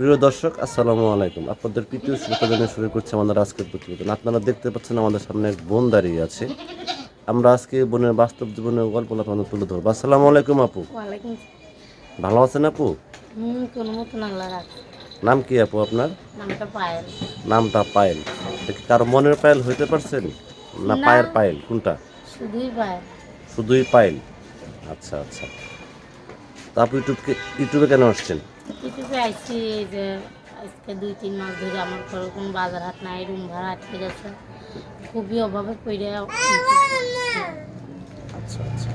প্রিয় দর্শক আসসালামু আলাইকুম। আপনাদের তৃতীয় শ্রোতা জানিয়ে শুরু করছে আমাদের আজকের প্রতিবেদন। আপনারা দেখতে পাচ্ছেন আমাদের সামনে এক বোন দাঁড়িয়ে আছে। আমরা আজকে বোনের বাস্তব জীবনের গল্প আপনাদের তুলে ধরবো। আসসালামু আলাইকুম আপু। ভালো আছেন আপু? নাম কি আপু আপনার? নামটা পায়েল। দেখি কারও মনের পায়েল হইতে পারছেন? না পায়ের পায়েল? কোনটা? শুধুই পায়েল। আচ্ছা আচ্ছা। তা আপু ইউটিউবকে ইউটিউবে কেন আসছেন? ইউটিউবে আইসি এই যে আজকে দুই তিন মাস ধরে আমার ঘরে কোনো বাজার হাট নাই রুম ভাড়া আটকে গেছে। খুবই অভাবে পড়ে আচ্ছা আচ্ছা।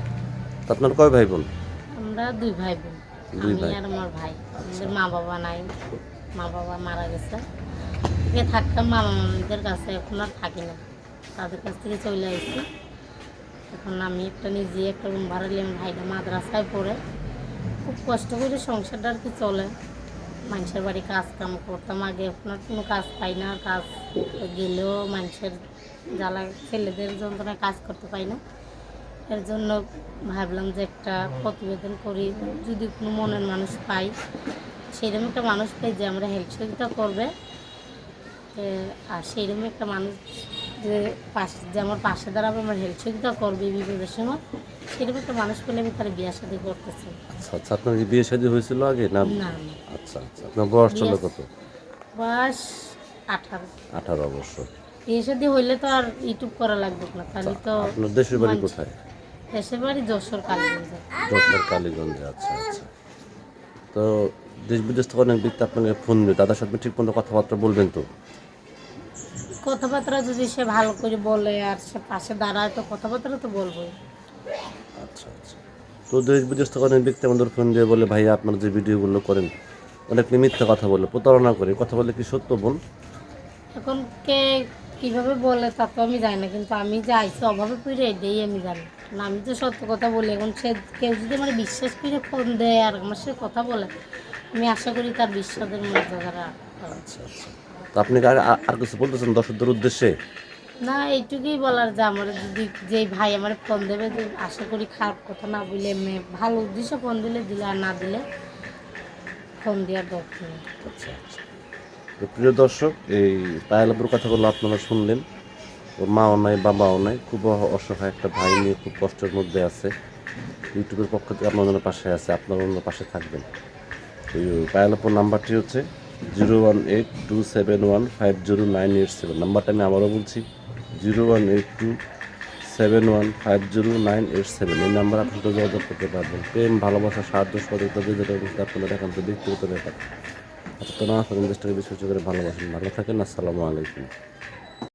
আপনার কয় ভাই বোন আমরা দুই ভাই বোন আমি আর আমার ভাই। আমাদের মা বাবা নাই। মা বাবা মারা গেছে। থেকে থাকতাম মামাদের কাছে এখন আর থাকি না। তাদের কাছ থেকে চলে আসছি এখন আমি একটা নিজে একটা রুম ভাড়া নিলাম ভাইটা মাদ্রাসায় পড়ে। খুব কষ্ট করে সংসারটা আর কি চলে। মানুষের বাড়ি কাজ কাম করতাম আগে এখন আর কোনো কাজ পাই না, কাজ গেলেও মানুষের জ্বালা, ছেলেদের যন্ত্রণায় কাজ করতে পাই না। এর জন্য ভাবলাম যে একটা প্রতিবেদন করি, যদি কোনো মনের মানুষ পাই সেইরকম একটা মানুষ পাই যে আমরা হেল্প সহযোগিতা করবে। আর সেইরকম একটা মানুষ যে পাশে যে আমার পাশে দাঁড়াবে আমার হেল্প সহযোগিতা করবে বিপদের সময়। সেরকম একটা মানুষ পেলে আমি তার বিয়ে শাদী করতেছি। আচ্ছা আচ্ছা আপনার কি বিয়ে শাদী হয়েছিল আগে না? না। না আচ্ছা আচ্ছা আপনার বয়স চলে কত? বয়স আঠারো। আঠারো বছর। বিয়ে শাদী হইলে তো আর ইউটিউব করা লাগবে না তাহলে তো আপনার দেশের বাড়ি কোথায়? দেশের বাড়ি যশোর কালীগঞ্জে। যশোর কালীগঞ্জে আচ্ছা আচ্ছা। তো দেশ বিদেশ থেকে অনেক ব্যক্তি আপনাকে ফোন দেবে। তাদের সাথে ঠিক মতো কথাবার্তা বলবেন তো? কথাবার্তা যদি সে ভালো করে বলে আর সে পাশে দাঁড়ায় তো কথাবার্তা তো বলবোই। আচ্ছা আচ্ছা। তো দেশ বিদেশ থেকে অনেক ব্যক্তি আমাদের ফোন দিয়ে বলে ভাই আপনারা যে ভিডিওগুলো করেন অনেক মিথ্যা কথা বলে প্রতারণা করে কথা বলে কি সত্য বল? এখন কে কীভাবে বলে তা তো আমি জানি না কিন্তু আমি যে আইসি অভাবে পড়ে এটাই আমি জানি। না আমি তো সত্য কথা বলি এখন সে কেউ যদি আমার বিশ্বাস করে ফোন দেয় আর আমার সাথে কথা বলে আমি আশা করি তার বিশ্বাসের মর্যাদাটা পাবো। আচ্ছা আচ্ছা। তো আপনি আর আর- কিছু বলতেছেন দর্শকদের উদ্দেশ্যে? না এইটুকুই বলার যে আমার যদি যে ভাই আমার ফোন দেবে যে আশা করি খারাপ কথা না বলে মেয়ে ভালো উদ্দেশ্যে ফোন দিলে দিলে আর না দিলে ফোন দেওয়ার দরকার নেই। আচ্ছা আচ্ছা। তো প্রিয় দর্শক এই পায়েলাপুর কথাগুলো আপনারা শুনলেন। ওর মাও নাই বাবাও নাই। খুব অসহায় একটা ভাই নিয়ে খুব কষ্টের মধ্যে আছে। ইউটিউবের পক্ষ থেকে আপনার পাশে আছে আপনার অন্য পাশে থাকবেন। তো পায়েলাপুর নাম্বারটি হচ্ছে zero one eight two seven one five zero nine eight seven. নাম্বারটা আমি আবারও বলছি, zero one eight two seven one five zero nine eight seven. এই নাম্বার আপনি তো যোগাযোগ করতে পারবেন। প্রেম, ভালোবাসা, সাহায্য, সহযোগিতা যেটা বলতে আপনাদের একান্ত ব্যক্তিগত ব্যাপার আচ্ছা তো না করেন দেশটাকে বিশ্বাস করে ভালোবাসেন। ভালো থাকেন, আসসালামু আলাইকুম।